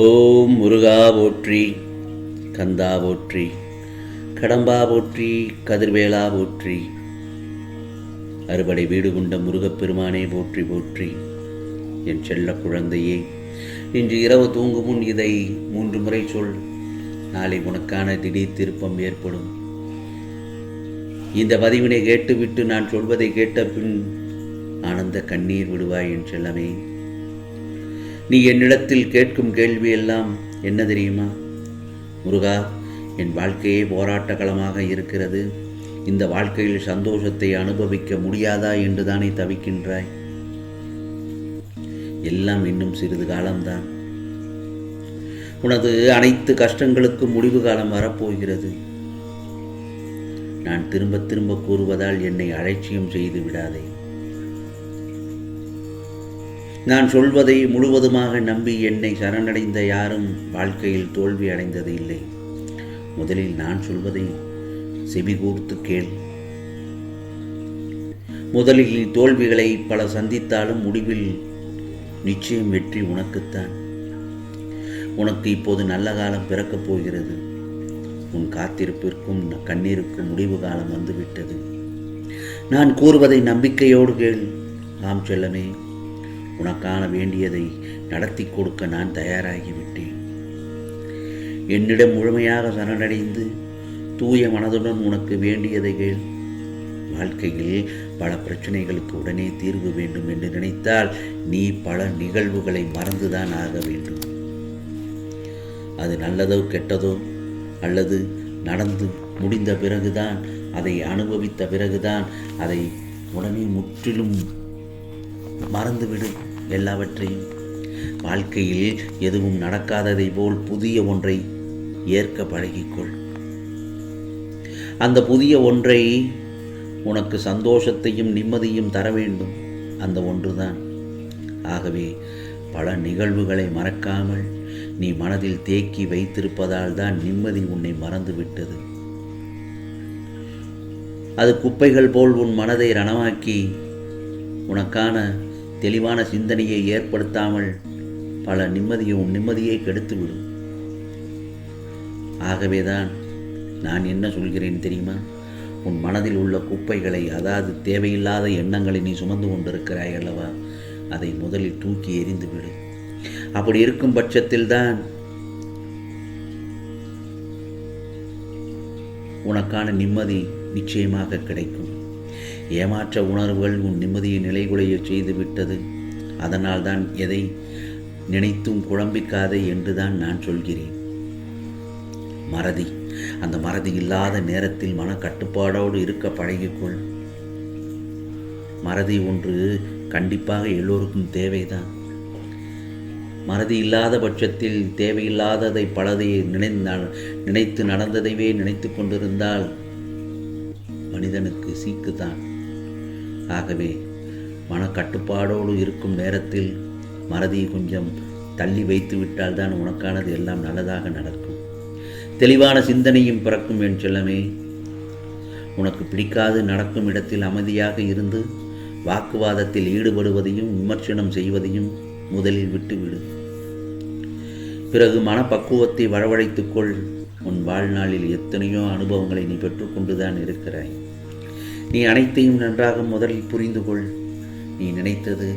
ஓம் முருகா போற்றி கந்தா போற்றி கடம்பா போற்றி கதிர்வேலா போற்றி அறுபடை வீடு கொண்ட முருகப்பெருமானே போற்றி போற்றி. என் செல்ல குழந்தையே இன்று இரவு தூங்கும் முன் இதை மூன்று முறை சொல். நாளை உனக்கான திடீர் திருப்பம் ஏற்படும். இந்த பதிவினை கேட்டுவிட்டு நான் சொல்வதை கேட்ட பின் ஆனந்த கண்ணீர் விடுவாய் என் செல்லமே. நீ என்னிடத்தில் கேட்கும் கேள்வி எல்லாம் என்ன தெரியுமா? முருகா என் வாழ்க்கையே போராட்ட களமாக இருக்கிறது. இந்த வாழ்க்கையில் சந்தோஷத்தை அனுபவிக்க முடியாதா என்று தானே தவிக்கின்றாய். எல்லாம் இன்னும் சிறிது காலம்தான். உனது அனைத்து கஷ்டங்களுக்கும் முடிவு காலம் வரப்போகிறது. நான் திரும்ப திரும்ப கூறுவதால் என்னை அலட்சியம் செய்து விடாதே. நான் சொல்வதை முழுவதுமாக நம்பி என்னை சரணடைந்த யாரும் வாழ்க்கையில் தோல்வி அடைந்தது இல்லை. முதலில் நான் சொல்வதை செவிகூர்த்து கேள். முதலில் தோல்விகளை பல சந்தித்தாலும் முடிவில் நிச்சயம் வெற்றி உனக்குத்தான். உனக்கு இப்போது நல்ல காலம் பிறக்கப் போகிறது. உன் காத்திருப்பிற்கும் கண்ணீருக்கும் முடிவு காலம் வந்துவிட்டது. நான் கூறுவதை நம்பிக்கையோடு கேள். ஆம் செல்லமே. உனக்கான வேண்டியதை நடத்தி கொடுக்க நான் தயாராகிவிட்டேன். என்னிடம் முழுமையாக சரணடைந்து தூய மனதுடன் உனக்கு வேண்டியதை கேள். வாழ்க்கையில் பல பிரச்சனைகளுக்கு உடனே தீர்வு வேண்டும் என்று நினைத்தால் நீ பல நிகழ்வுகளை மறந்துதான் ஆக வேண்டும். அது நல்லதோ கெட்டதோ அல்லது நடந்து முடிந்த பிறகுதான் அதை அனுபவித்த பிறகுதான் அதை உடனே முற்றிலும் மறந்துவிடு எல்லாவற்றையும். வாழ்க்கையில் எதுவும் நடக்காததை போல் புதிய ஒன்றை ஏற்க பழகிக்கொள். அந்த புதிய ஒன்றை உனக்கு சந்தோஷத்தையும் நிம்மதியும் தர வேண்டும். அந்த ஒன்றுதான். ஆகவே பல நிகழ்வுகளை மறக்காமல் நீ மனதில் தேக்கி வைத்திருப்பதால் தான் நிம்மதி உன்னை மறந்துவிட்டது. அது குப்பைகள் போல் உன் மனதை ரணமாக்கி உனக்கான தெளிவான சிந்தனையை ஏற்படுத்தாமல் பல நிம்மதியும் உன் நிம்மதியை கெடுத்துவிடும். ஆகவேதான் நான் என்ன சொல்கிறேன் தெரியுமா? உன் மனதில் உள்ள குப்பைகளை அதாவது தேவையில்லாத எண்ணங்களை நீ சுமந்து கொண்டிருக்கிறாய் அல்லவா? அதை முதலில் தூக்கி எறிந்து விடு அப்படி இருக்கும் பட்சத்தில்தான் உனக்கான நிம்மதி நிச்சயமாக கிடைக்கும். ஏமாற்ற உணர்வுகள் உன் நிம்மதியை நிலைகுலைய செய்துவிட்டது. அதனால் தான் எதை நினைத்தும் குழம்பிக்காதே என்றுதான் நான் சொல்கிறேன். மறதி. அந்த மறதி இல்லாத நேரத்தில் மனக்கட்டுப்பாடோடு இருக்க பழகிக்கொள். மறதி ஒன்று கண்டிப்பாக எல்லோருக்கும் தேவைதான். மறதி இல்லாத பட்சத்தில் தேவையில்லாததை பலதை நினை நினைத்து நடந்ததைவே நினைத்து கொண்டிருந்தால் மனிதனுக்கு சீக்குதான். ஆகவே மனக்கட்டுப்பாடோடு இருக்கும் நேரத்தில் மறதியை கொஞ்சம் தள்ளி வைத்து விட்டால் தான் உனக்கானது எல்லாம் நல்லதாக நடக்கும். தெளிவான சிந்தனையும் பிறக்கும் என் செல்லமே. உனக்கு பிடிக்காது நடக்கும் இடத்தில் அமைதியாக இருந்து வாக்குவாதத்தில் ஈடுபடுவதையும் விமர்சனம் செய்வதையும் முதலில் விட்டுவிடு. பிறகு மனப்பக்குவத்தை வரவழைத்துக்கொள். உன் வாழ்நாளில் எத்தனையோ அனுபவங்களை நீ பெற்றுக்கொண்டுதான் இருக்கிறாய். நீ அனைத்தையும் நன்றாக முதலில் புரிந்து கொள் நீ நினைத்தது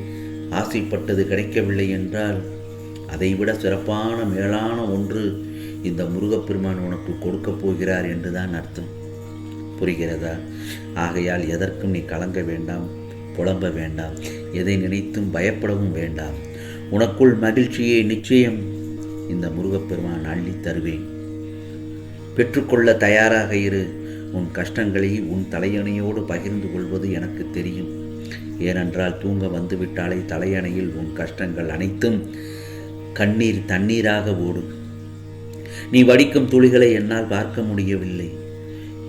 ஆசைப்பட்டது கிடைக்கவில்லை என்றால் அதைவிட சிறப்பான மேலான ஒன்று இந்த முருகப்பெருமான் உனக்கு கொடுக்கப் போகிறார் என்றுதான் அர்த்தம். புரிகிறதா? ஆகையால் எதற்கும் நீ கலங்க வேண்டாம் புலம்ப வேண்டாம் எதை நினைத்தும் பயப்படவும் வேண்டாம். உனக்குள் மகிழ்ச்சியை நிச்சயம். இந்த முருகப்பெருமான் அள்ளி தருவேன். பெற்றுக்கொள்ள தயாராக இரு. உன் கஷ்டங்களை உன் தலையணையோடு பகிர்ந்து கொள்வது எனக்கு தெரியும். ஏனென்றால் தூங்க வந்துவிட்டாலே தலையணையில் உன் கஷ்டங்கள் அனைத்தும் கண்ணீர் தண்ணீராக ஓடும். நீ வடிக்கும் துளிகளை என்னால் பார்க்க முடியவில்லை.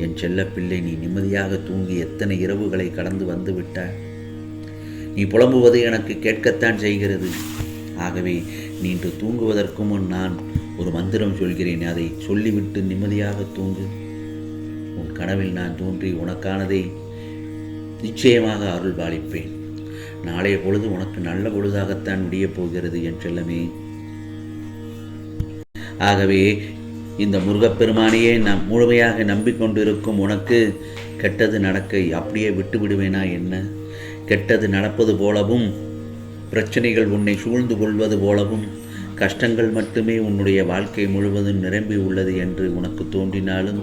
என் செல்லப்பிள்ளை நீ நிம்மதியாக தூங்கி எத்தனை இரவுகளை கடந்து வந்து விட்டாய் நீ புலம்புவது எனக்கு கேட்கத்தான் செய்கிறது. ஆகவே நீ இன்று தூங்குவதற்கு முன் நான் ஒரு மந்திரம் சொல்கிறேன். அதை சொல்லிவிட்டு நிம்மதியாக தூங்கு. உன் கனவில் நான் தோன்றி உனக்கானதை நிச்சயமாக அருள் பாலிப்பேன் நாளைய பொழுது உனக்கு நல்ல பொழுதாகத்தான் விடியப் போகிறது என் செல்லமே. ஆகவே இந்த முருகப்பெருமானையே நாம் முழுமையாக நம்பிக்கொண்டிருக்கும் உனக்கு கெட்டது நடக்க அப்படியே விட்டு விடுவேனா என்ன? கெட்டது நடப்பது போலவும் பிரச்சனைகள் உன்னை சூழ்ந்து கொள்வது போலவும் கஷ்டங்கள் மட்டுமே உன்னுடைய வாழ்க்கை முழுவதும் நிரம்பி உள்ளது என்று உனக்கு தோன்றினாலும்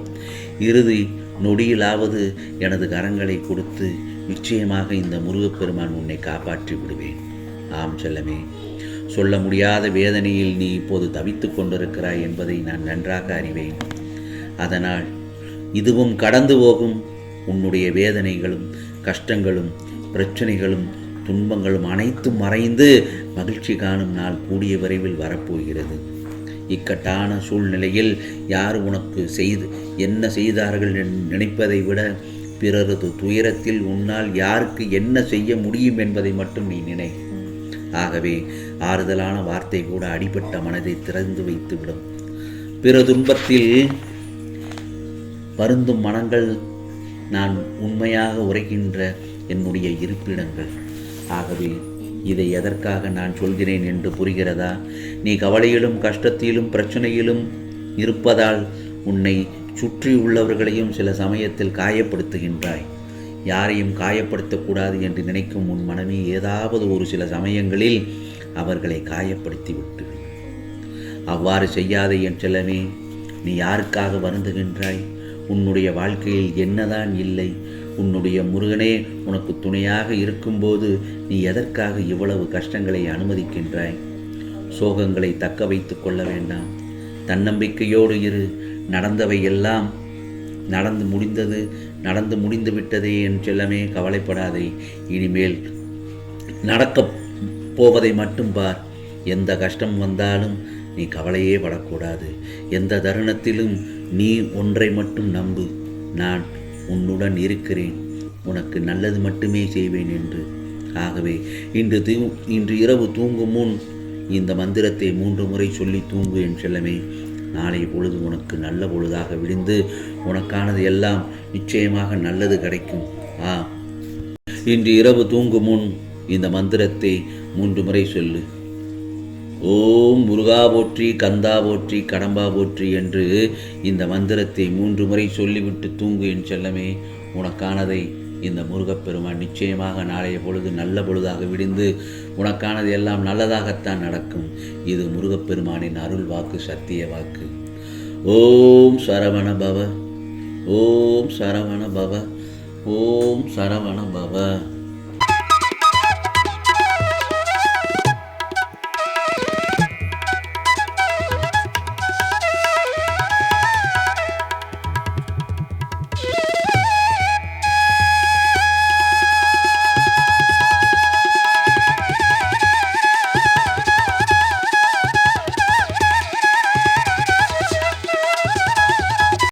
இறுதி நொடியிலாவது எனது கரங்களை கொடுத்து நிச்சயமாக இந்த முருகப்பெருமான் உன்னை காப்பாற்றி விடுவேன். ஆம் செல்லமே சொல்ல முடியாத வேதனையில் நீ இப்போது தவித்துக் கொண்டிருக்கிறாய் என்பதை நான் நன்றாக அறிவேன். அதனால் இதுவும் கடந்து போகும். உன்னுடைய வேதனைகளும் கஷ்டங்களும் பிரச்சனைகளும் துன்பங்களும் அனைத்தும் மறைந்து மகிழ்ச்சி காணும் நாள் கூடிய விரைவில் வரப்போகிறது. இக்கட்டான சூழ்நிலையில் யார் உனக்கு செய்து என்ன செய்தார்கள் நினைப்பதை விட பிறரது துயரத்தில் உன்னால் யாருக்கு என்ன செய்ய முடியும் என்பதை மட்டும் நீ நினை. ஆகவே ஆறுதலான வார்த்தை கூட அடிபட்ட மனதை திறந்து வைத்துவிடும் பிற துன்பத்தில் வருந்தும் மனங்கள் நான் உண்மையாக உரைக்கின்ற என்னுடைய இருப்பிடங்கள். ஆகவே இதை எதற்காக நான் சொல்கிறேன் என்று புரிகிறதா? நீ கவலையிலும் கஷ்டத்திலும் பிரச்சனையிலும் இருப்பதால் உன்னை சுற்றி உள்ளவர்களையும் சில சமயத்தில் காயப்படுத்துகின்றாய். யாரையும் காயப்படுத்தக்கூடாது என்று நினைக்கும் உன் மனமே ஏதாவது ஒரு சில சமயங்களில் அவர்களை காயப்படுத்தி விட்டு அவ்வாறு செய்யாதே என் செல்லமே நீ யாருக்காக வருந்துகின்றாய்? உன்னுடைய வாழ்க்கையில் என்னதான் இல்லை உன்னுடைய முருகனே உனக்கு துணையாக இருக்கும்போது நீ எதற்காக இவ்வளவு கஷ்டங்களை அனுமதிக்கின்றாய்? சோகங்களை தக்க வைத்து கொள்ள வேண்டாம். தன்னம்பிக்கையோடு இரு. நடந்தவை எல்லாம் நடந்து முடிந்தது நடந்து முடிந்து விட்டதே என் செல்லமே கவலைப்படாதே. இனிமேல் நடக்கப் போவதை மட்டும் பார். எந்த கஷ்டம் வந்தாலும் நீ கவலையே படக்கூடாது. எந்த தருணத்திலும் நீ ஒன்றை மட்டும் நம்பு. நான் உன்னுடன் இருக்கிறேன். உனக்கு நல்லது மட்டுமே செய்வேன் என்று. ஆகவே இன்று தூ இன்று இரவு தூங்கும் முன் இந்த மந்திரத்தை மூன்று முறை சொல்லி தூங்கு என் செல்லமே. நாளைய பொழுது உனக்கு நல்ல பொழுதாக விடிந்து உனக்கானது எல்லாம் நிச்சயமாக நல்லது கிடைக்கும். ஆ. இன்று இரவு தூங்கும் முன் இந்த மந்திரத்தை மூன்று முறை சொல்லு. ஓம் முருகா போற்றி கந்தா போற்றி கடம்பா போற்றி என்று இந்த மந்திரத்தை மூன்று முறை சொல்லிவிட்டு தூங்கு என் செல்லமே. உனக்கானதை இந்த முருகப்பெருமான் நிச்சயமாக நாளைய பொழுது நல்ல பொழுதாக விடிந்து உனக்கானது எல்லாம் நல்லதாகத்தான் நடக்கும். இது முருகப்பெருமானின் அருள் வாக்கு சத்திய வாக்கு. ஓம் சரவண பவ. ஓம் சரவண பவ. ஓம் சரவண பவ.